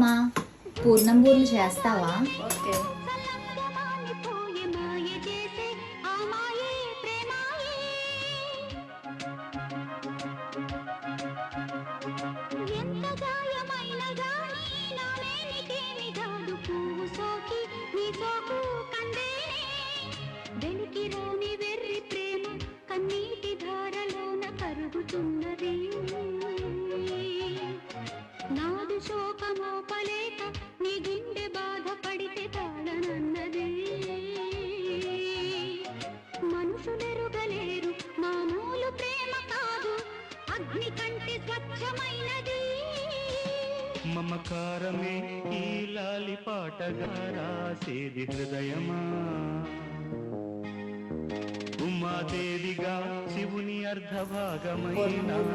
అమ్మా. పూర్ణం బూర్లు చేస్తావా? ఓకే. శోకమోపలేక నీ గుండె బాధపడితే తాళనన్నది మనుషులెరుగలేరు మామూలు ప్రేమ కాదు అగ్ని కంటే స్వచ్ఛమైనది. మమకారమే ఈ లాలి పాటగా రాసేది హృదయమా? ఉమాదేవిగా శివుని అర్ధభాగమైన పూర్ణం